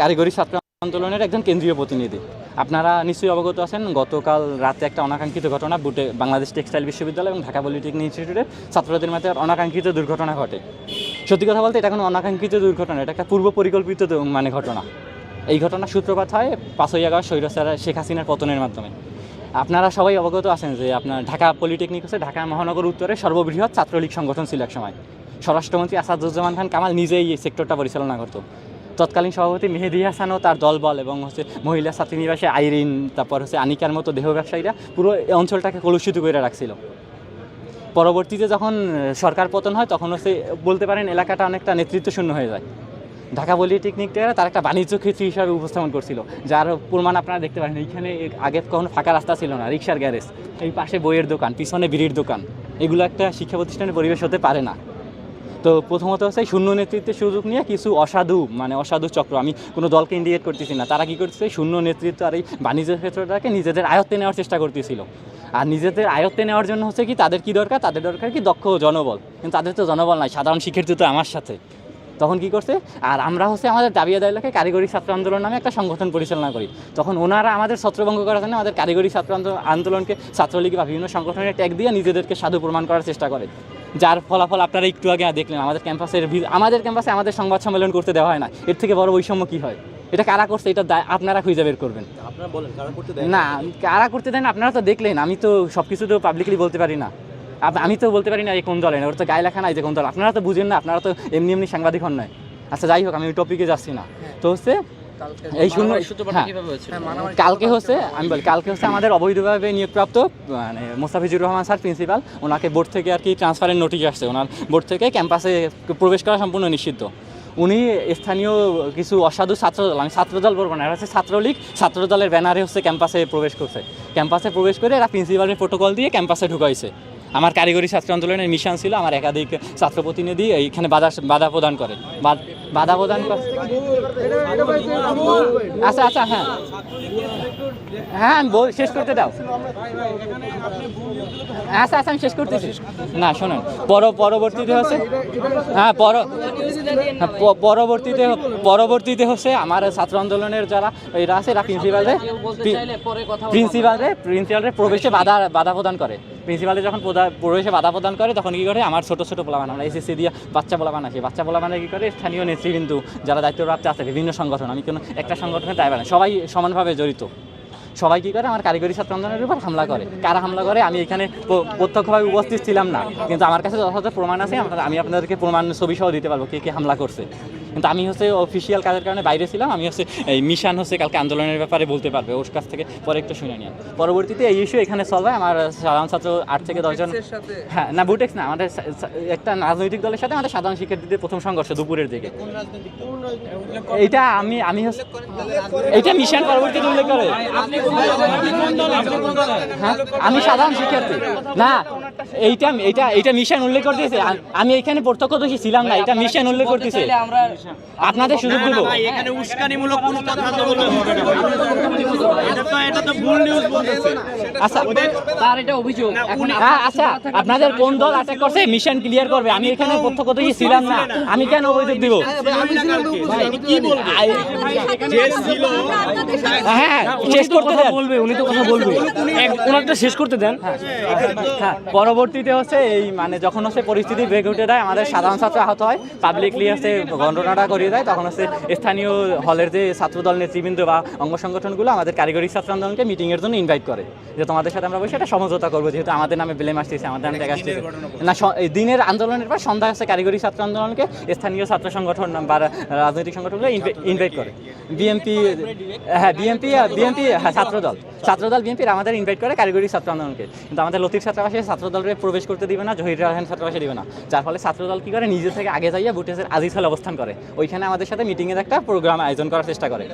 কারিগরি ছাত্র আন্দোলনের একজন কেন্দ্রীয় প্রতিনিধি। আপনারা নিশ্চয়ই অবগত আছেন, গতকাল রাতে একটা অনাকাঙ্ক্ষিত ঘটনা বুটে বাংলাদেশ টেক্সটাইল বিশ্ববিদ্যালয় এবং ঢাকা পলিটেকনিক ইনস্টিটিউটের ছাত্রদের মধ্যে অনাকাঙ্ক্ষিত দুর্ঘটনা ঘটে। সত্যি কথা বলতে, এটা কোনো অনাকাঙ্ক্ষিত দুর্ঘটনা, এটা একটা পূর্ব পরিকল্পিত মানে ঘটনা। এই ঘটনা সূত্রপাত হয় পাঁচই আগস্ট স্বৈরাচার শেখ হাসিনার পতনের মাধ্যমে। আপনারা সবাই অবগত আছেন যে আপনার ঢাকা পলিটেকনিক হচ্ছে ঢাকা মহানগর উত্তরের সর্ববৃহৎ ছাত্রলীগ সংগঠন ছিল এক সময় স্বরাষ্ট্রমন্ত্রী আসাদুজ্জামান খান কামাল নিজেই এই সেক্টরটা পরিচালনা করতো। তৎকালীন সভাপতি মেহেদি হাসানও তার দলবল এবং হচ্ছে মহিলা ছাত্রীনিবাসে আইরিন, তারপর হচ্ছে আনিকার মতো দেহ ব্যবসায়ীরা পুরো এই অঞ্চলটাকে কলুষিত করে রাখছিল। পরবর্তীতে যখন সরকার পতন হয়, তখন হচ্ছে বলতে পারেন এলাকাটা অনেকটা নেতৃত্ব শূন্য হয়ে যায়। ঢাকা পলিটেকনিকটা তার একটা বাণিজ্য ক্ষেত্র হিসাবে উপস্থাপন করছিল, যার প্রমাণ আপনারা দেখতে পারেন, এইখানে আগে কখনো ফাঁকা রাস্তা ছিল না, রিক্সার গ্যারেজ, এই পাশে বইয়ের দোকান, পিছনে বিড়ির দোকান, এগুলো একটা শিক্ষা প্রতিষ্ঠানের পরিবেশ হতে পারে না। তো প্রথমত হচ্ছে শূন্য নেতৃত্বের সুযোগ নিয়ে কিছু অসাধু মানে অসাধু চক্র, আমি কোনো দলকে ইন্ডিকেট করতেছি না। তারা কি করতেছে? শূন্য নেতৃত্ব আর এই বাণিজ্য ক্ষেত্রটাকে নিজেদের আয়ত্তে নেওয়ার চেষ্টা করতেছিল। আর নিজেদের আয়ত্তে নেওয়ার জন্য হচ্ছে কি, তাদের কি দরকার? তাদের দরকার কি দক্ষ জনবল। কিন্তু তাদের তো জনবল নাই, সাধারণ শিক্ষার্থী তো আমার সাথে। তখন কি করছে? আর আমরা হচ্ছে আমাদের দাবি আদায় কারিগরি ছাত্র আন্দোলন নামে একটা সংগঠন পরিচালনা করি। তখন ওনারা আমাদের ছত্রভঙ্গ করার জন্য আমাদের কারিগরি ছাত্র আন্দো- আন্দোলনকে ছাত্রলীগ বা বিভিন্ন সংগঠনের ট্যাগ দিয়ে নিজেদেরকে সাধু প্রমাণ করার চেষ্টা করে। যার ফলাফল আপনারা একটু আগে দেখলেন আমাদের ক্যাম্পাসের আমাদের ক্যাম্পাসে আমাদের সংবাদ সম্মেলন করতে দেওয়া হয় না। এর থেকে বড় বৈষম্য কী হয়? এটা কারা করছে? এটা আপনারা খুঁজে বের করবেন। না কারা করতে দেন আপনারা তো দেখলেন। আমি তো সব কিছু তো পাবলিকলি বলতে পারি না। আমি তো বলতে পারি না এই কোন দলে না ওর তো গায়ে লেখা নাই যে কোন দল। আপনারা তো বুঝেন না আপনারা তো এমনি এমনি সাংবাদিক হন নয় আচ্ছা যাই হোক আমি ওই টপিকে যাচ্ছি না। তো হচ্ছে এই শূন্য হ্যাঁ। কালকে হচ্ছে আমি বলি কালকে হচ্ছে আমাদের অবৈধভাবে নিয়োগপ্রাপ্ত মানে মোস্তাফিজুর রহমান স্যার প্রিন্সিপাল ওনাকে বোর্ড থেকে আর কি ট্রান্সফারের নোটিশ আসছে। ওনার বোর্ড থেকে ক্যাম্পাসে প্রবেশ করা সম্পূর্ণ নিষিদ্ধ। উনি স্থানীয় কিছু অসাধু ছাত্রদল আমি ছাত্রদল বলব না এরা হচ্ছে ছাত্রলীগ ছাত্রদলের ব্যানারে হচ্ছে ক্যাম্পাসে প্রবেশ করছে। ক্যাম্পাসে প্রবেশ করে এরা প্রিন্সিপালের প্রোটোকল দিয়ে ক্যাম্পাসে ঢুকাইছে। আমার কারিগরি ছাত্র আন্দোলনের মিশন ছিল আমার একাধিক ছাত্র প্রতিনিধি এইখানে বাধা বাধা প্রদান করে। বাধা প্রদান করে। আচ্ছা আচ্ছা হ্যাঁ। হ্যাঁ আমি শেষ করতে দাও। আচ্ছা আচ্ছা আমি শেষ করতেছি। না শোনেন পর পরবর্তীতে হচ্ছে হ্যাঁ পর হ্যাঁ, পরবর্তীতে পরবর্তীতে হচ্ছে আমার ছাত্র আন্দোলনের যারা এরা আছে এরা প্রিন্সিপালে প্রিন্সিপালে প্রিন্সিপালের প্রবেশে বাধা বাধা প্রদান করে। প্রিন্সিপালে যখন প্রবেশে বাধা প্রদান করে, তখন কি করে? আমার ছোট ছোট পোলাবান, আমরা এসএসসি দিয়ে বাচ্চা পোলাবান আছে। বাচ্চা পোলাবানে কি করে? স্থানীয় নেতৃবৃন্দ যারা দায়িত্বপ্রাপ্ত আছে, বিভিন্ন সংগঠন। আমি কোনো একটা সংগঠনের না সবাই সমানভাবে জড়িত। সবাই কী করে? আমার কারিগরি ছাত্র আন্দোলনের উপর হামলা করে। কারা হামলা করে? আমি এখানে প্রত্যক্ষভাবে উপস্থিত ছিলাম না। কিন্তু আমার কাছে যথাযথ প্রমাণ আছে। আমি আপনাদেরকে প্রমাণ, ছবি সহ দিতে পারব কে কে হামলা করছে। কিন্তু আমি হচ্ছে অফিসিয়াল কাজের কারণে বাইরে ছিলাম আমি হচ্ছে এই মিশন হচ্ছে কালকে আন্দোলনের ব্যাপারে বলতে পারবে ওর কাছ থেকে পরে একটু শুনে নিন পরবর্তীতে এই ইস্যু এখানে সলভ হয় আমার সাধারণ ছাত্র আট থেকে দশজন হ্যাঁ না বুটেক্স না আমাদের একটা রাজনৈতিক দলের সাথে আমাদের সাধারণ শিক্ষার্থীদের প্রথম সংঘর্ষ দুপুরের দিকে। এটা আমি আমি হচ্ছে এটা মিশন পরবর্তীতে উল্লেখ করে। হ্যাঁ আমি সাধারণ শিক্ষার্থী। না এইটা এইটা এটা মিশন উল্লেখ করতেছে। আমি এখানে প্রত্যক্ষ প্রত্যক্ষদর্শী ছিলাম না এটা মিশন উল্লেখ করতেছে। আপনাদের সুযোগ দেবো? এখানে উস্কানিমূলক কোনো কথা তো বললে হবে এটা তো এটা তো ভুল নিউজ বলতেছে। আচ্ছা তার এটা অভিযোগ। এখন হ্যাঁ আচ্ছা আপনাদের কোন দল অ্যাটাক করছে? মিশন ক্লিয়ার করবে। আমি এখানে প্রত্যক্ষদর্শী ছিলাম না। আমি কেন অভিযোগ দিব? কি বলব? যে ছিল। হ্যাঁ শেষ করতে দেন। বলবে উনি তো কথা বলবে। এক- ওনারটা শেষ করতে দেন। হ্যাঁ পরবর্তীতে হচ্ছে এই মানে যখন হচ্ছে পরিস্থিতি বেগে উঠে দেয় আমাদের সাধারণ ছাত্র আহত হয়। পাবলিকলি হচ্ছে ঘটনাটা করিয়ে দেয় তখন হচ্ছে স্থানীয় হলের যে ছাত্রদল নেতৃবৃন্দ বা অঙ্গ সংগঠনগুলো আমাদের কারিগরি ছাত্র আন্দোলনকে মিটিংয়ের জন্য ইনভাইট করে যে তোমাদের সাথে আমরা বসে একটা সমঝোতা করব যেহেতু আমাদের নামে ব্লেম আসতেছে আমাদের নামে ট্যাগ আসতেছে। না দিনের আন্দোলনের পর সন্ধ্যা হচ্ছে কারিগরি ছাত্র আন্দোলনকে স্থানীয় ছাত্র সংগঠন বা রাজনৈতিক সংগঠনগুলো ইনভাইট করে। বিএমপি হ্যাঁ বিএমপি বিএমপি হ্যাঁ ছাত্রদল। ছাত্রদল বিএনপির আমাদের ইনভাইট করে কারিগরি ছাত্র আন্দোলনকে কিন্তু আমাদের লতিফ ছাত্রাবাসে ছাত্রদলের প্রবেশ করতে দিবে না জহির রাহান ছাত্রাবাসে দিবে না। যার ফলে ছাত্রদল কি করে? নিজে থেকে আগে যাইয়া বুটেসের আজিজ হলে অবস্থান করে। ওইখানে আমাদের সাথে মিটিংয়ের একটা প্রোগ্রাম আয়োজন করার চেষ্টা করে।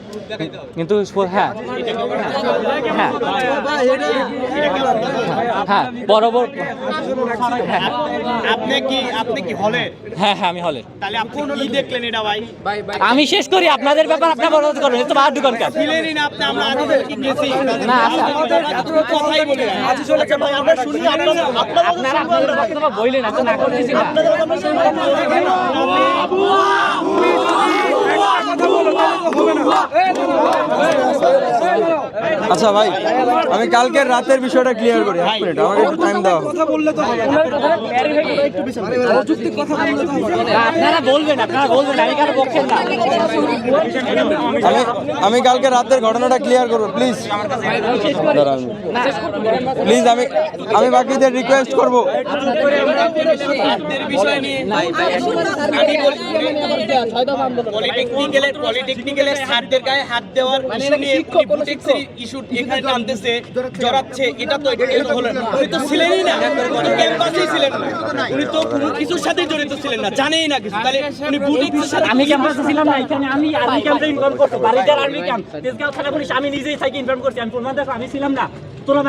কিন্তু হ্যাঁ। হ্যাঁ। হ্যাঁ পরবর্তী আপনি কি আপনি কি হলে? হ্যাঁ হ্যাঁ আমি হলে। তাহলে আপনি কি দেখলেন এটা ভাই? আমি শেষ করি আপনাদের ব্যাপার আপনার বড় করবেন তো বাহার দোকান কাজ। না আপনি আমরা আগে কি গেছি। না আচ্ছা। কথাই বলে আজ চলেছে ভাই আমরা শুনি আপনারা আপনারা বললেন এত না করতেছি না। We believe. আচ্ছা ভাই আমি কালকের রাতের বিষয়টা ক্লিয়ার করি এক মিনিট আমাকে একটু টাইম দাও আপনারা বলবেন আপনারা বলবেন আমি কারও পক্ষে না আমি আমি কালকে রাতের ঘটনাটা ক্লিয়ার করব প্লিজ প্লিজ আমি আমি বাকিদের রিকোয়েস্ট করব পলিটেকনিক্যালের পলিটেকনিক্যালের স্যারদের গায়ে হাত দেওয়ার ইস্যু নিয়ে বুটেক্সের ইস্যু এখানে টানতেছে জড়াচ্ছে। এটা তো এটা হলো উনি তো ছিলেনই না। উনি ক্যাম্পাসেই ছিলেন না। উনি তো কোনো কিছুর সাথে জড়িত ছিলেন না জানেই না কিছু। তাহলে উনি বুটেক্সের সাথে আমি ক্যাম্পাসে ছিলাম না এখানে আমি আর্মি ক্যাম্পে ইনফর্ম করছি। বারিদার আর্মি ক্যাম্প তেজগাঁও থানা পুলিশ আমি নিজেই থাকি ইনফর্ম করছি। আমি প্রমাণ দেখো আমি ছিলাম না।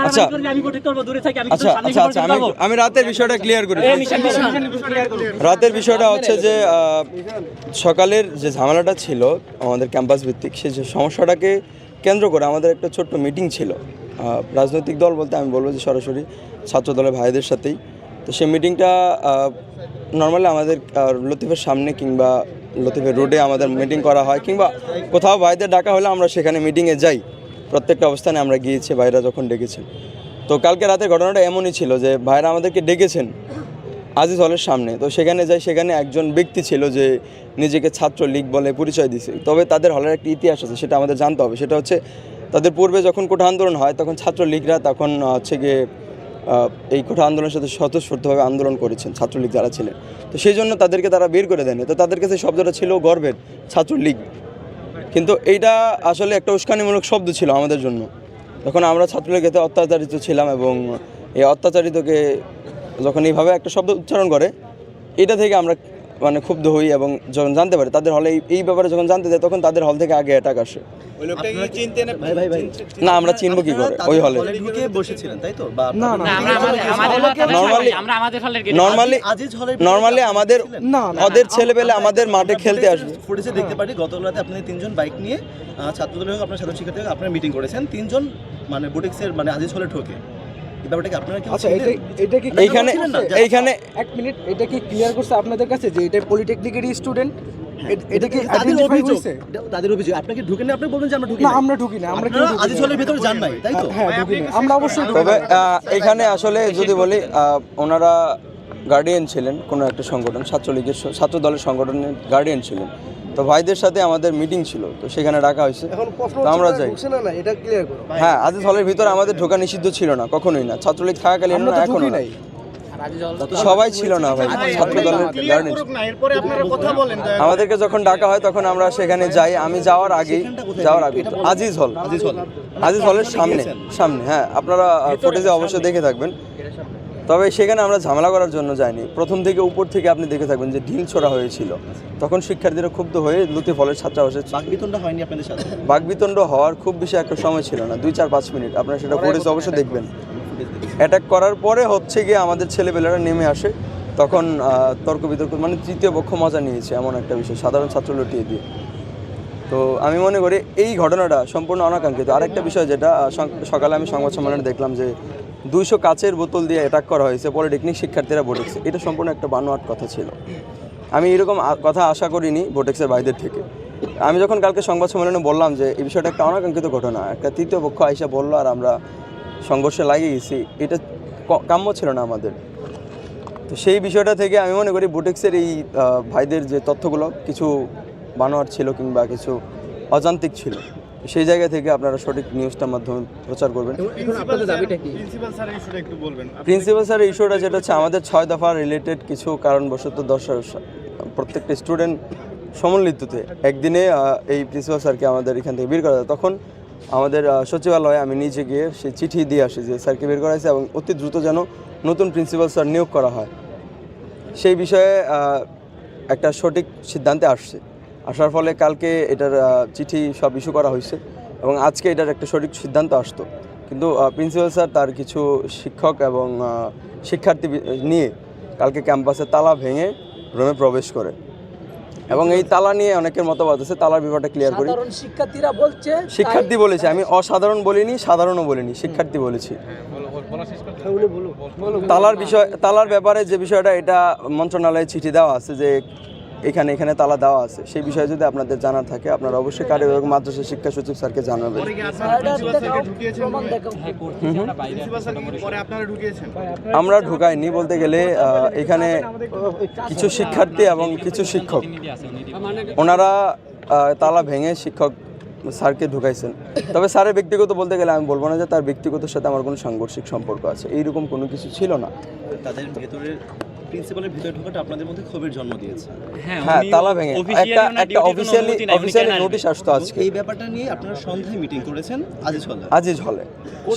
আচ্ছা। আমি প্রোটেক্ট করব দূরে থাকি আমি আচ্ছা সামনে আচ্ছা আচ্ছা আমি করব আমি রাতের বিষয়টা ক্লিয়ার করি। রাতের বিষয়টা হচ্ছে যে সকালের যে ঝামেলাটা ছিল আমাদের ক্যাম্পাস ভিত্তিক। সেই সমস্যাটাকে কেন্দ্র করে আমাদের একটা ছোট্ট মিটিং ছিল। রাজনৈতিক দল বলতে আমি বলব যে সরাসরি ছাত্র দলের ভাইদের সাথেই। তো সেই মিটিংটা নর্মালি আমাদের লতিফের সামনে কিংবা লতিফের রোডে আমাদের মিটিং করা হয় কিংবা কোথাও ভাইদের ডাকা হলে আমরা সেখানে মিটিংয়ে যাই। প্রত্যেকটা অবস্থানে আমরা গিয়েছি, ভাইরা যখন ডেকেছেন। তো কালকে রাতের ঘটনাটা এমনই ছিল যে ভাইরা আমাদেরকে ডেকেছেন। আজিজ হলের সামনে। তো সেখানে যাই, সেখানে একজন ব্যক্তি ছিল যে নিজেকে ছাত্র লীগ বলে পরিচয় দিছে। তবে তাদের হলের একটি ইতিহাস আছে, সেটা আমাদের জানতে হবে। সেটা হচ্ছে, তাদের পূর্বে যখন কোঠা আন্দোলন হয়, তখন ছাত্র লীগরা তখন হচ্ছে গিয়ে এই কোঠা আন্দোলনের সাথে স্বতঃস্ফূর্তভাবে আন্দোলন করেছেন, ছাত্রলীগ যারা ছিলেন। তো সেই জন্য তাদেরকে তারা বের করে দেয়নি। তো তাদের কাছে শব্দটা ছিল গর্বের, ছাত্রলীগ। কিন্তু এইটা আসলে একটা উস্কানিমূলক শব্দ ছিল আমাদের জন্য। তখন আমরা ছাত্রলীগেতে অত্যাচারিত ছিলাম এবং এই অত্যাচারিতকে যখন এইভাবে একটা শব্দ উচ্চারণ করে এটা থেকে আমরা মানে ক্ষুব্ধ হই এবং যখন জানতে পারি তাদের হলে এই- ব্যাপারে যখন জানতে যাই তখন তাদের হল থেকে আগে অ্যাটাক আসে। না আমরা চিনবো কি করে? ওই হলে। ঢুকে বসেছিলেন তাই তো? বা না আমরা আমাদের আমাদের Normally- আমরা আমাদের হলের গেট নর্মালি নর্মালি আমাদের ওদের ছেলেপেলে আমাদের মাঠে খেলতে আসবে। ফুটেজে দেখতে পারি গত রাতে আপনি তিনজন বাইক নিয়ে আহ, ছাত্রদলের হোক আপনার সাধারণ শিক্ষার্থী হোক আপনারা মিটিং করেছেন। তিনজন মানে বুটিক্সের মানে আজিজ হলে ঠোকে ব্যাপারটা আপনারা কি আচ্ছা এটা এটা কি এইখানে এইখানে এক মিনিট এটা কি ক্লিয়ার করছে আপনাদের কাছে যে এটা পলিটেকনিকেরই স্টুডেন্ট এটা কি তাদের আইডেন্টিফাই অভিযোগ তাদের অভিযোগ। আপনাকে ঢুকে না আপনি বলবেন যে আমরা ঢুকি না আমরা ঢুকি না আমরা কেউ আজিজ হলের ভেতরে যান নাই তাই তো? হ্যাঁ ঢুকি না আমরা অবশ্যই তবে এখানে আসলে যদি বলি ওনারা গার্ডিয়ান ছিলেন কোনো একটা সংগঠন ছাত্রলীগের ছাত্র দলের সংগঠনের গার্ডিয়ান ছিলেন। তো ভাইদের সাথে আমাদের মিটিং ছিল তো সেখানে ডাকা হয়েছে। তো আমরা যাই। না না? হ্যাঁ আজিজ হলের ভিতরে আমাদের ঢোকা নিষিদ্ধ ছিল না কখনোই না। ছাত্রলীগ থাকাকালীন তো এখনও না। নাই। সবাই ছিল না ভাই ছাত্র দলের আমাদেরকে যখন ডাকা হয় তখন আমরা সেখানে যাই। আমি যাওয়ার আগেই যাওয়ার আগে। আজিজ হল আজিজ হল আজিজ হলের সামনে সামনে হ্যাঁ আপনারা ফুটেজে অবশ্যই দেখে থাকবেন। তবে সেখানে আমরা ঝামেলা করার জন্য যাইনি। প্রথম থেকে উপর থেকে আপনি দেখে থাকবেন যে ঢিল ছোড়া হয়েছিল। তখন শিক্ষার্থীরা ক্ষুব্ধ হয়ে লুতি ফলের ছাত্রাবাসে বাকবিতনটা হয়নি আপনাদের সাথে? বাকবিতণ্ড হওয়ার খুব বেশি একটা সময় ছিল না দুই চার পাঁচ মিনিট। আপনারা সেটা ফুটেজে অবশ্যই দেখবেন। অ্যাটাক করার পরে হচ্ছে গিয়ে আমাদের ছেলেপেলেরা নেমে আসে। তখন তর্ক বিতর্ক মানে তৃতীয় পক্ষ মজা নিয়েছে এমন একটা বিষয় সাধারণ ছাত্র লুটিয়ে দিয়ে। তো আমি মনে করি এই ঘটনাটা সম্পূর্ণ অনাকাঙ্ক্ষিত। আরেকটা বিষয় যেটা সকালে আমি সংবাদ সম্মেলনে দেখলাম যে দুইশো কাচের বোতল দিয়ে অ্যাটাক করা হয়েছে পলিটেকনিক শিক্ষার্থীরা বোটেক্সে এটা সম্পূর্ণ একটা বানোয়াট কথা ছিল। আমি এরকম কথা আশা করিনি বোটেক্সের ভাইদের থেকে। আমি যখন কালকে সংবাদ সম্মেলনে বললাম যে, এই বিষয়টা একটা অনাকাঙ্ক্ষিত ঘটনা, একটা তৃতীয় পক্ষ আইসা বলল আর আমরা সংঘর্ষে লাগিয়ে গেছি, এটা কাম্য ছিল না আমাদের। তো সেই বিষয়টা থেকে আমি মনে করি বোটেক্সের এই ভাইদের যে তথ্যগুলো কিছু বানোয়ার ছিল কিংবা কিছু অযান্ত্রিক ছিল। সেই জায়গা থেকে আপনারা সঠিক নিউজটার মাধ্যমে প্রচার করবেন। এখন আপনাদের দাবিটা কি? প্রিন্সিপাল স্যার ইস্যুটা যেটা হচ্ছে আমাদের ছয় দফা রিলেটেড কিছু কারণবশত দশ প্রত্যেকটা স্টুডেন্ট সমন্বিততে একদিনে এই প্রিন্সিপাল স্যারকে আমাদের এখান থেকে বের করা যায়। তখন আমাদের সচিবালয়ে আমি নিজে গিয়ে সে চিঠি দিয়ে আসি যে স্যারকে বের করা হয়েছে এবং অতি দ্রুত যেন নতুন প্রিন্সিপাল স্যার নিয়োগ করা হয়। সেই বিষয়ে একটা সঠিক সিদ্ধান্তে আসছে। আসার ফলে কালকে এটার চিঠি সব ইস্যু করা হয়েছে এবং আজকে এটার একটা সঠিক সিদ্ধান্ত আসতো। কিন্তু প্রিন্সিপাল স্যার তার কিছু শিক্ষক এবং শিক্ষার্থী নিয়ে কালকে ক্যাম্পাসে তালা ভেঙে রুমে প্রবেশ করে। এবং এই তালা নিয়ে অনেকের মতবাদ আছে তালার ব্যাপারটা ক্লিয়ার করি। শিক্ষার্থীরা বলছে শিক্ষার্থী বলেছে আমি অসাধারণ বলিনি সাধারণও বলিনি শিক্ষার্থী বলেছি। তালার বিষয় তালার ব্যাপারে যে বিষয়টা এটা মন্ত্রণালয়ে চিঠি দেওয়া আছে যে এখানে এখানে তালা দেওয়া আছে। সেই বিষয়ে যদি আপনাদের জানার থাকে আপনারা অবশ্যই কারিগরি এবং মাদ্রাসা শিক্ষা সচিব স্যারকে জানাবেন। আমরা ঢুকাইনি বলতে গেলে এখানে কিছু শিক্ষার্থী এবং কিছু শিক্ষক। ওনারা তালা ভেঙে শিক্ষক স্যারকে ঢুকাইছেন। তবে স্যারের ব্যক্তিগত বলতে গেলে আমি বলব না যে তার ব্যক্তিগত সাথে আমার কোনো সাংঘর্ষিক সম্পর্ক আছে। এইরকম কোনো কিছু ছিল না। তাদের ভেতরের প্রিন্সিপালের ভিতরে ঢোকাটা আপনাদের মধ্যে ক্ষোভের জন্ম দিয়েছে। হ্যাঁ তালা ভেঙে। একটা একটা অফিসিয়ালি অফিসিয়ালি নোটিশ আসতো আজকে। এই ব্যাপারটা নিয়ে আপনারা সন্ধ্যায় মিটিং করেছেন আজিজ হল্লা আজিজ হলে।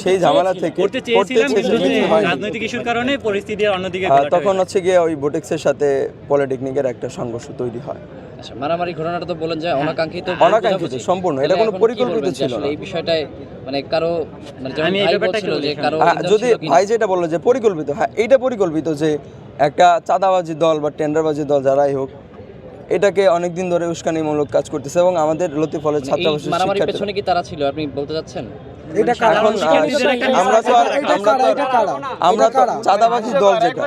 সেই ঝামেলা থেকে করতে চেয়েছিলাম। রাজনৈতিক ইস্যুর কারণে পরিস্থিতি অন্যদিকে তখন হচ্ছে গিয়ে ওই বোটেক্সের সাথে পলিটেকনিকের একটা সংঘর্ষ তৈরি হয়। আচ্ছা, মারামারি ঘটনাটা তো বলেন যে অনাকাঙ্ক্ষিত অনাকাঙ্ক্ষিত, সম্পূর্ণ। এটা কোনো পরিকল্পিত ছিল না। এই বিষয়টায় মানে কারও মানে আমি এই ভাই ব্যাপারটা যে কারও হ্যাঁ, যদি ভাই যেটা বলল যে পরিকল্পিত হ্যাঁ এইটা পরিকল্পিত যে একটা চাঁদাবাজি দল বা টেন্ডারবাজি দল যারাই হোক এটাকে অনেকদিন ধরে উস্কানিমূলক কাজ করতেছে এবং আমাদের লতিফলের মানে এই ছাত্রাবাসের মারামারির পেছনে কি তারা ছিল? আপনি বলতে চাঁদাবাজি দল যেটা।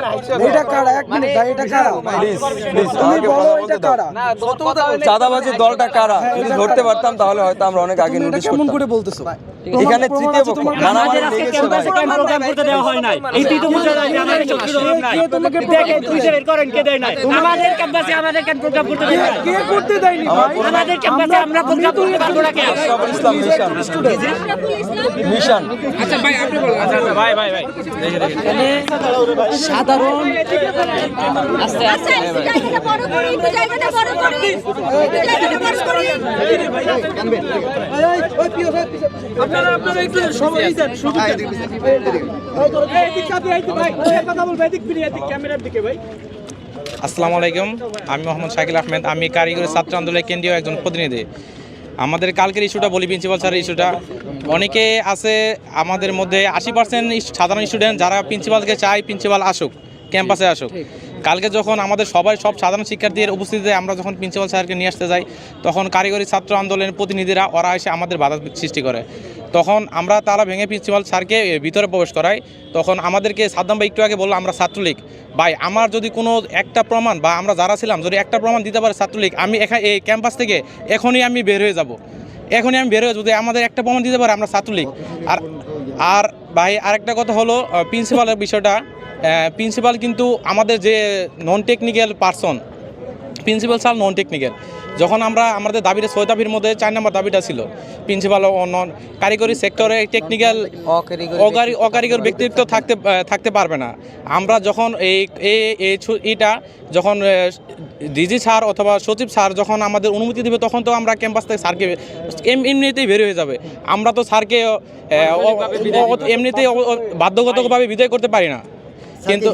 কারা? চাঁদাবাজি দলটা কারা? যদি ধরতে পারতাম তাহলে হয়তো আমরা অনেক আগে নোটিশ করে বলতেছো? এখানে তৃতীয় পক্ষ মারামারি আমাদের আজকে লেগেছে ক্যাম্পাসে ভাই। প্রোগ্রাম করতে দেওয়া হয় নাই এইটাই তো বুঝা যায় যে আমাদের চোখের অভাব নাই তোমাকে খুঁজে বের করেন কে দেয় নাই আমাদের ক্যাম্পাসে আমাদের কেন প্রোগ্রাম করতে দেয় নাই কে করতে দেয়নি ভাই আমাদের ক্যাম্পাসে আমরা প্রোগ্রাম করতে পারব না কেন ইসলাম মিশন মিশন সাধারণ আস্তে আস্তে আচ্ছা একটু জায়গাটা বড় করি একটু জায়গাটা বড় করি একটু জায়গাটা বড় করি একটু সবাই দেন সুযোগ দেন এই দিক আপনি এই দিক ভাই এই কথা বলবে এদিক ফিরে এদিক ক্যামেরার দিকে ভাই। আসসালামু আলাইকুম। আমি মোহাম্মদ শাকিল আহমেদ। আমি কারিগরি ছাত্র আন্দোলনের কেন্দ্রীয় একজন প্রতিনিধি। আমাদের কালকের ইস্যুটা বলি প্রিন্সিপাল স্যারের ইস্যুটা। অনেকে আছে আমাদের মধ্যে আশি পার্সেন্ট সাধারণ স্টুডেন্ট যারা প্রিন্সিপালকে চায় প্রিন্সিপাল আসুক ক্যাম্পাসে আসুক। কালকে যখন আমাদের সবাই, সব সাধারণ শিক্ষার্থীদের উপস্থিতিতে আমরা যখন প্রিন্সিপাল স্যারকে নিয়ে আসতে যাই, তখন কারিগরি ছাত্র আন্দোলনের প্রতিনিধিরা, ওরা এসে আমাদের বাধা সৃষ্টি করে। তখন আমরা তারা ভেঙে প্রিন্সিপাল স্যারকে ভিতরে প্রবেশ করাই। তখন আমাদেরকে, সাদ্দাম ভাই একটু আগে বলল, আমরা ছাত্রলীগ। ভাই, আমার যদি কোনো একটা প্রমাণ বা আমরা যারা ছিলাম, যদি একটা প্রমাণ দিতে পারে ছাত্রলীগ, আমি এখানে এই ক্যাম্পাস থেকে এখনই আমি বের হয়ে যাব। এখনই আমি বের হয়ে, যদি আমাদের একটা প্রমাণ দিতে পারে, আমরা ছাত্রলীগ। আর আর ভাই, আরেকটা কথা হলো প্রিন্সিপালের বিষয়টা প্রিন্সিপাল কিন্তু আমাদের যে non technical person principal sir non technical যখন আমরা আমাদের দাবিটা ছয় দাবির মধ্যে চার নম্বর দাবিটা ছিল প্রিন্সিপাল নন কারিগরি সেক্টরে টেকনিক্যাল অকারি অকারিগর ব্যক্তিত্ব থাকতে থাকতে পারবে না। আমরা যখন এই এই- এই ছু- এটা যখন ডিজি স্যার অথবা সচিব স্যার যখন আমাদের অনুমতি দেবে তখন তো আমরা ক্যাম্পাস থেকে স্যারকে এমনিতেই বের হয়ে যাবে। আমরা তো স্যারকে এমনিতেই বাধ্যগতভাবে বিদায় করতে পারি না। কিন্তু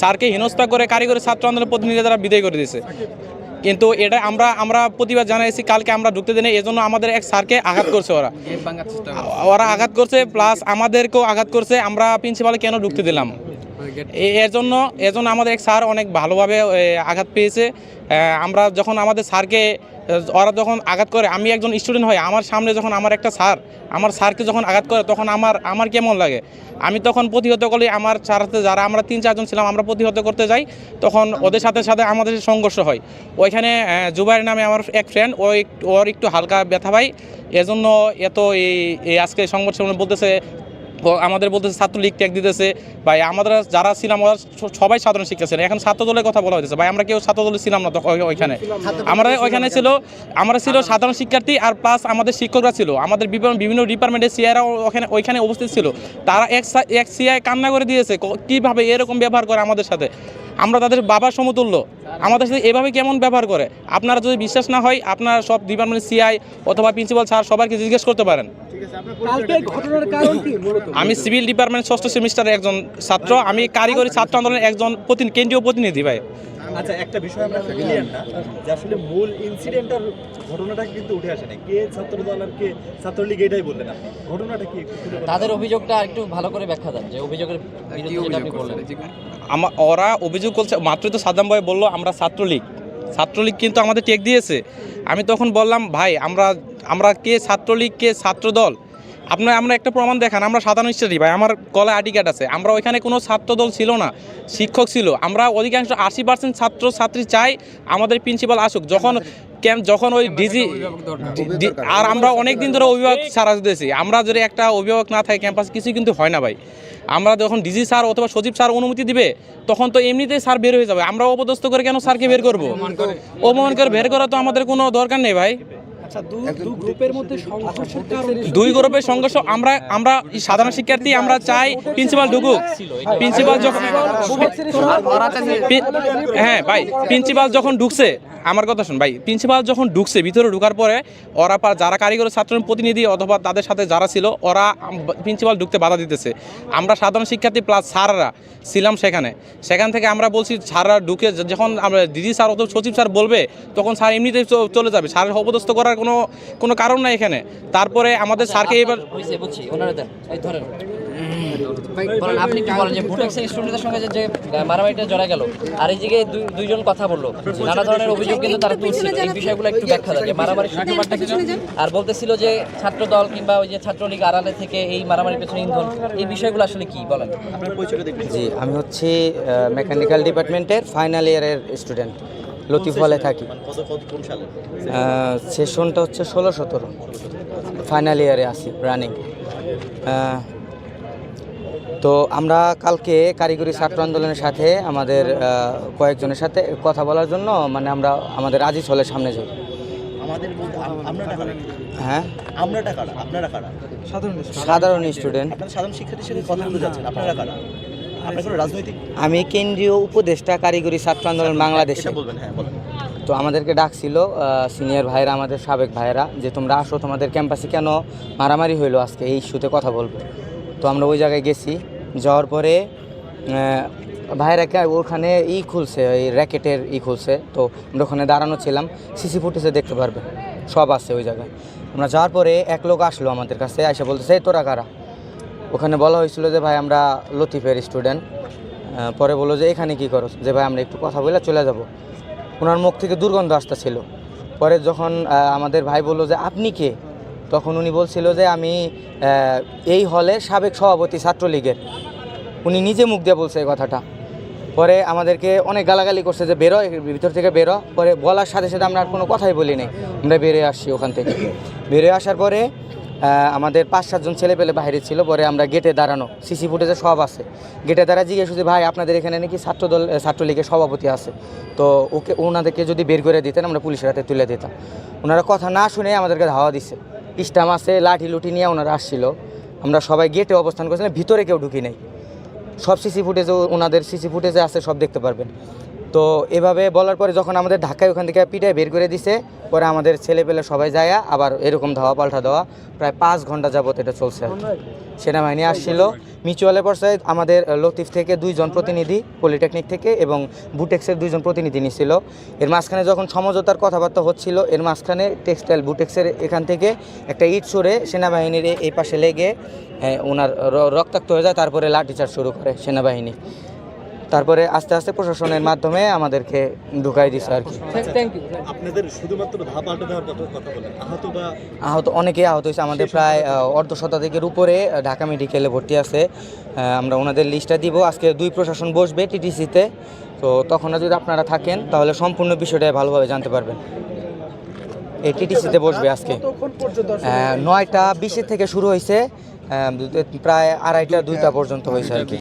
স্যারকে হেনস্থা করে কারিগরি ছাত্র আন্দোলনের প্রতিনিধি তারা বিদায় করে দিয়েছে। কিন্তু এটা আমরা আমরা প্রতিবাদ জানাইছি কালকে আমরা ঢুকতে দিনে জন্য আমাদের এক স্যারকে আঘাত করছে ওরা। ওরা আঘাত করছে প্লাস আমাদেরকেও আঘাত করছে আমরা প্রিন্সিপালে কেন ঢুকতে দিলাম? এর জন্য এর জন্য আমাদের এক স্যার অনেক ভালোভাবে আঘাত পেয়েছে। আমরা যখন আমাদের স্যারকে ওরা যখন আঘাত করে, আমি একজন স্টুডেন্ট হই আমার সামনে যখন আমার একটা স্যার, আমার স্যারকে যখন আঘাত করে, তখন আমার আমার কেমন লাগে? আমি তখন প্রতিহত করি, আমার সাথে যারা আমরা তিন, চারজন ছিলাম, আমরা প্রতিহত করতে যাই, তখন ওদের সাথে সাথে আমাদের সংঘর্ষ হয়। ওইখানে জুবাইর নামে আমার এক ফ্রেন্ড ও ওর একটু হালকা ব্যথা পাই এজন্য এত এই আজকে সংঘর্ষ বলতেছে আমাদের বলতেছে, ছাত্রলীগ ট্যাগ দিতেছে। ভাই, আমাদের যারা ছিলাম, ওরা সবাই সাধারণ শিক্ষা ছিল এখন ছাত্র দলের কথা বলা হয়েছে ভাই, আমরা কেউ ছাত্র দলে ছিলাম না ওইখানে। আমরা ওইখানে ছিল, আমরা ছিল সাধারণ শিক্ষার্থী আর প্লাস আমাদের শিক্ষকরা ছিল। আমাদের বিভিন্ন বিভিন্ন ডিপার্টমেন্টের সিআইরা ওখানে ওইখানে উপস্থিত ছিল। তারা এক এক সিআই কান্না করে দিয়েছে কীভাবে এরকম ব্যবহার করে আমাদের সাথে? আমরা তাদের বাবার সমতুল্য। আমাদের সাথে এভাবে কেমন ব্যবহার করে? আপনারা যদি বিশ্বাস না হয়, আপনারা সব ডিপার্টমেন্টের সিআই অথবা প্রিন্সিপাল স্যার সবাইকে জিজ্ঞেস করতে পারেন। কালকে ঘটনার কারণ কি? মূলত আমি সিভিল ডিপার্টমেন্ট ষষ্ঠ সেমিস্টারের একজন ছাত্র আমি কারিগরি ছাত্র আন্দোলনের একজন প্রতি- কেন্দ্রীয় প্রতিনিধি ভাই। আচ্ছা একটা বিষয় আমরা ক্লিয়ার না যে আসলে মূল ইনসিডেন্টার ঘটনাটা কিন্তু উঠে আসে না কে ছাত্র দল আর কে ছাত্রলীগ এটাই বললেন আপনি। ঘটনাটা কি? একটু খুলে বলুন। তাদের অভিযোগটা একটু ভালো করে ব্যাখ্যা দেন যে অভিযোগের বিরুদ্ধে আপনি বললেন। আমা ওরা অভিযোগ করছে মাত্রই তো সাদ্দাম ভাই বলল আমরা ছাত্রলীগ। ছাত্রলীগ কিন্তু আমাদের টেক দিয়েছে। আমি তখন বললাম ভাই আমরা আমরা কে ছাত্রলীগ কে ছাত্রদল? আপনার আমরা একটা প্রমাণ দেখান আমরা সাধারণ স্টাডি ভাই আমার গলায় আইডি কার্ড আছে। আমরা ওইখানে কোনো ছাত্রদল ছিল না শিক্ষক ছিল। আমরা অধিকাংশ আশি পার্সেন্ট ছাত্র ছাত্রী চাই আমাদের প্রিন্সিপাল আসুক। যখন ক্যাম্প যখন ওই ডিজি আর আমরা অনেক দিন ধরে অভিভাবক ছাড়া দিয়েছি আমরা যদি একটা অভিভাবক না থাকে ক্যাম্পাস কিছুই কিন্তু হয় না ভাই। আমরা যখন ডিজি স্যার অথবা সচিব স্যার অনুমতি দিবে তখন তো এমনিতেই স্যার বের হয়ে যাবে। আমরা অপদস্থ করে কেন স্যারকে বের করব? অপমান করে বের করা তো আমাদের কোনো দরকার নেই ভাই। দুই গ্রুপের সংঘর্ষ আমরা আমরা সাধারণ শিক্ষার্থী আমরা চাই প্রিন্সিপাল ঢুকুক। প্রিন্সিপাল যখন হ্যাঁ ভাই প্রিন্সিপাল যখন ঢুকছে আমার কথা শুন ভাই প্রিন্সিপাল যখন ঢুকছে ভিতরে ঢুকার পরে ওরা যারা কারিগর ছাত্র প্রতিনিধি অথবা তাদের সাথে যারা ছিল ওরা প্রিন্সিপাল ঢুকতে বাধা দিতেছে। আমরা সাধারণ শিক্ষার্থী প্লাস স্যাররা ছিলাম সেখানে। সেখান থেকে আমরা বলছি স্যাররা ঢুকে যখন আমরা দিদি স্যার অথবা সচিব স্যার বলবে তখন স্যার এমনিতেই চ- চলে যাবে। স্যারের অপদস্থ করার কোনো কোনো কারণ নাই এখানে। তারপরে আমাদের স্যারকে এবার বুঝছি। ওনারা দেন। এই ধরেন। আপনি কি বলেন যে ভুটেক্সের স্টুডেন্টদের সঙ্গে যে যে মারামারিটা জড়া গেল আর এই জায়গায় দুই- দুইজন কথা বলল নানা ধরনের অভিযোগ কিন্তু তারা তুলছিল এই বিষয়গুলো একটু ব্যাখ্যা যে সূত্রপাতটা কি? আর বলতেছিল যে ছাত্র দল কিংবা ওই যে ছাত্রলীগ আড়ালে থেকে এই মারামারির পেছনে ইন্ধন এই বিষয়গুলো আসলে কি বলেন? জি আমি হচ্ছি মেকানিক্যাল ডিপার্টমেন্টের ফাইনাল ইয়ারের স্টুডেন্ট লতিফ হলে থাকি সেশনটা হচ্ছে ষোলো সতেরো। ফাইনাল ইয়ারে আসি রানিং তো আমরা কালকে কারিগরি ছাত্র আন্দোলনের সাথে আমাদের কয়েকজনের সাথে কথা বলার জন্য মানে আমরা আমাদের আজিজ হলের সামনে যাই। হ্যাঁ? আমরা কারা? আপনারা কারা? সাধারণ স্টুডেন্ট সাধারণ শিক্ষার্থীর সাথে কথা বলতে যাচ্ছেন আপনারা কারা? রাজনৈতিক আমি কেন্দ্রীয় উপদেষ্টা কারিগরি ছাত্র আন্দোলন বাংলাদেশে। বলবেন হ্যাঁ বলেন। তো আমাদেরকে ডাকছিল সিনিয়র ভাইয়েরা আমাদের সাবেক ভাইয়েরা যে তোমরা আসো তোমাদের ক্যাম্পাসে কেন মারামারি হইল আজকে? এই ইস্যুতে কথা বলব। তো আমরা ওই জায়গায় গেছি। যাওয়ার পরে কে- ওখানে ই খুলছে ওই র্যাকেটের ই খুলছে। তো আমরা ওখানে দাঁড়ানো ছিলাম। সিসি ফুটেজে দেখতে পারবে। সব আছে ওই জায়গায়। আমরা যাওয়ার পরে এক লোক আসলো আমাদের কাছে এসে বলতেছে "এই তোরা কারা? ওখানে বলা হয়েছিল যে, ভাই, আমরা লতিফের স্টুডেন্ট পরে বলল যে, এখানে কি করো? যে, ভাই, আমরা একটু কথা বলে চলে যাব। ওনার মুখ থেকে দুর্গন্ধ আসতেছিল। পরে যখন আমাদের ভাই বলল যে, আপনি কে? তখন উনি বলছিল যে, আমি এই হলে সাবেক সভাপতি ছাত্রলীগের। উনি নিজে মুখ দিয়ে বলছে এই কথাটা। পরে আমাদেরকে অনেক গালাগালি করছে যে, বেরো ভিতর থেকে বেরো। পরে বলার সাথে সাথে আমরা আর কোনো কথাই বলি নাই। আমরা বেরিয়ে আসছি ওখান থেকে। বেরিয়ে আসার পরে আমাদের পাঁচ সাতজন ছেলে পেলে বাইরে ছিল, পরে আমরা গেটে দাঁড়ানো সিসি ফুটেজে সব আছে। গেটে দাঁড়া জিজ্ঞেস করছি, ভাই, আপনাদের এখানে নাকি ছাত্রদল ছাত্রলীগের সভাপতি আছে? তো ওকে, ওনাদেরকে যদি বের করে দিতেন, আমরা পুলিশের হাতে তুলে দিতাম। ওনারা কথা না শুনে আমাদেরকে ধাওয়া দিচ্ছে স্টাম আছে, লাঠি লুটি নিয়ে ওনারা আসছিল। আমরা সবাই গেটে অবস্থান করেছিলাম, ভিতরে কেউ ঢুকি নাই। সব সিসি ফুটেজে ওনাদের সিসি ফুটেজে আছে, সব দেখতে পারবেন। তো এভাবে বলার পরে যখন আমাদের ঢাকায় ওখান থেকে পিটায় বের করে দিছে পরে আমাদের ছেলে পেলে সবাই যায় আবার এরকম ধাওয়া পাল্টা দেওয়া প্রায় পাঁচ ঘণ্টা যাবত এটা চলছে। সেনাবাহিনী আসছিল মিউচুয়ালে পর্যায়ে আমাদের লতিফ থেকে দুইজন প্রতিনিধি পলিটেকনিক থেকে এবং বুটেক্সের দুইজন প্রতিনিধি নিছিল। এর মাঝখানে যখন সমঝোতার কথাবার্তা হচ্ছিল এর মাঝখানে টেক্সটাইল বুটেক্সের এখান থেকে একটা ইট সরে সেনাবাহিনীর এই পাশে লেগে হ্যাঁ, ওনার রক্তাক্ত হয়ে যায় তারপরে লাঠিচার্জ শুরু করে সেনাবাহিনী। তারপরে আস্তে আস্তে প্রশাসনের মাধ্যমে আমাদেরকে ঢুকাই দিছে আর কি। আপনাদের শুধুমাত্র ধাপ পাল্টে দেওয়ার কথা কথা বলেন আহত বা আহত অনেকেই আহত হয়েছে। আমাদের প্রায় অর্ধ শতাধিকের উপরে ঢাকা মেডিকেলে ভর্তি আছে। আমরা ওনাদের লিস্টটা দিব। আজকে দুই প্রশাসন বসবে টিটিসিতে। তো তখন যদি আপনারা থাকেন তাহলে সম্পূর্ণ বিষয়টা ভালোভাবে জানতে পারবেন। এই টিটিসিতে বসবে আজকে। নয়টা বিশের থেকে শুরু হয়েছে। প্রায় আড়াইটা দুইটা পর্যন্ত হয়েছে আর কি।